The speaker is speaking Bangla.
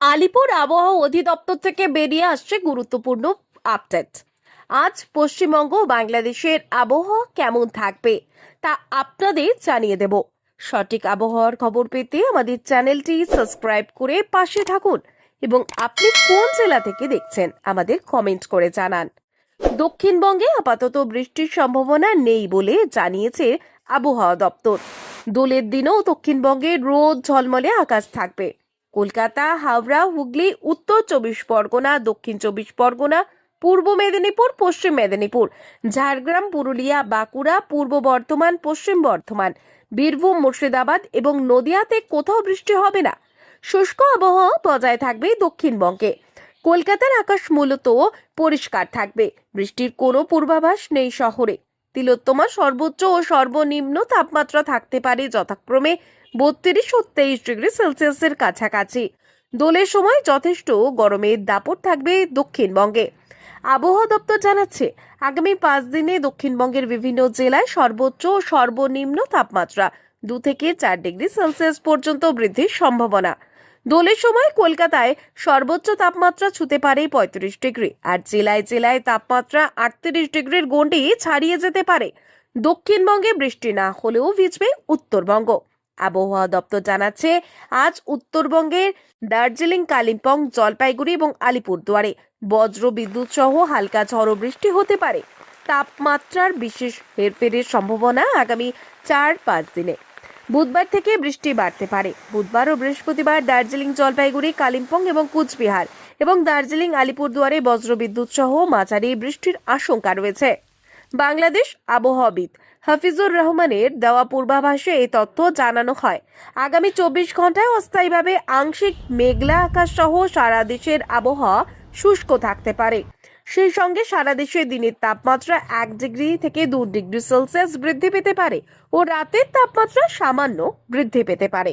আলিপুর আবহাওয়া অধিদপ্তর থেকে বেরিয়ে আসছে গুরুত্বপূর্ণ আপডেট। আজ পশ্চিমবঙ্গ বাংলাদেশের আবহাওয়া কেমন থাকবে তা আপনাদের জানিয়ে দেব। সঠিক আবহাওয়ার খবর পেতে আমাদের চ্যানেলটি সাবস্ক্রাইব করে পাশে থাকুন এবং আপনি কোন জেলা থেকে দেখছেন আমাদের কমেন্ট করে জানান। দক্ষিণবঙ্গে আপাতত বৃষ্টির সম্ভাবনা নেই বলে জানিয়েছে আবহাওয়া দপ্তর। দোলের দিনেও দক্ষিণবঙ্গে রোদ ঝলমলে আকাশ থাকবে। কলকাতা, হাওড়া, হুগলি, উত্তর চব্বিশ পরগনা, দক্ষিণ চব্বিশ পরগনা, পূর্ব মেদিনীপুর, পশ্চিম মেদিনীপুর, ঝাড়গ্রাম, পুরুলিয়া, বাঁকুড়া, পূর্ব বর্ধমান, পশ্চিম বর্ধমান, বীরভূম, মুর্শিদাবাদ এবং নদিয়াতে কোথাও বৃষ্টি হবে না। শুষ্ক আবহাওয়া বজায় থাকবে দক্ষিণবঙ্গে। কলকাতার আকাশ মূলত পরিষ্কার থাকবে। বৃষ্টির কোনো পূর্বাভাস নেই শহরে। তিলোত্তমা সর্বোচ্চ ও সর্বনিম্ন তাপমাত্রা থাকতে পারে যথাক্রমে বত্রিশ ও তেইশ ডিগ্রি সেলসিয়াসের কাছাকাছি। দোলের সময় যথেষ্ট গরমের দাপট থাকবে দক্ষিণবঙ্গে। আবহাওয়া দপ্তর জানাচ্ছে, আগামী পাঁচ দিনে দক্ষিণবঙ্গের বিভিন্ন জেলায় সর্বোচ্চ ও সর্বনিম্ন তাপমাত্রা দু থেকে চার ডিগ্রি সেলসিয়াস পর্যন্ত বৃদ্ধির সম্ভাবনা। দোলের সময় কলকাতায় সর্বোচ্চ তাপমাত্রা ছুতে পারে পঁয়ত্রিশ ডিগ্রি, আর জেলায় জেলায় তাপমাত্রা আটত্রিশ ডিগ্রির গণ্ডি ছাড়িয়ে যেতে পারে। দক্ষিণবঙ্গে বৃষ্টি না হলেও ভিজবে উত্তরবঙ্গ। আবহাওয়া দপ্তর জানাচ্ছে, আজ উত্তরবঙ্গের দার্জিলিং, কালিম্পং, জলপাইগুড়ি এবং আলিপুরদুয়ারে বজ্র বিদ্যুৎ সহ হালকা ঝড়ো বৃষ্টি হতে পারে। তাপমাত্রার বিশেষ হেরফেরের সম্ভাবনা আগামী চার পাঁচ দিনে। বুধবার থেকে বৃষ্টি বাড়তে পারে। বুধবার ও বৃহস্পতিবার দার্জিলিং জলপাইগুড়ি, কালিম্পং এবং কুচবিহার এবং দার্জিলিং, আলিপুরদুয়ারে বজ্রবিদ্যুৎ সহ মাঝারি বৃষ্টির আশঙ্কা রয়েছে। বাংলাদেশ আবহাওয়াবিদ হাফিজুর রহমানের দেওয়া পূর্বাভাসে এই তথ্য জানানো হয়। আগামী চব্বিশ ঘন্টায় অস্থায়ীভাবে আংশিক মেঘলা আকাশ সহ সারা দেশের আবহাওয়া শুষ্ক থাকতে পারে। সেই সঙ্গে সারা দেশে দিনের তাপমাত্রা এক ডিগ্রি থেকে দু ডিগ্রি সেলসিয়াস বৃদ্ধি পেতে পারে ও রাতের তাপমাত্রা সামান্য বৃদ্ধি পেতে পারে।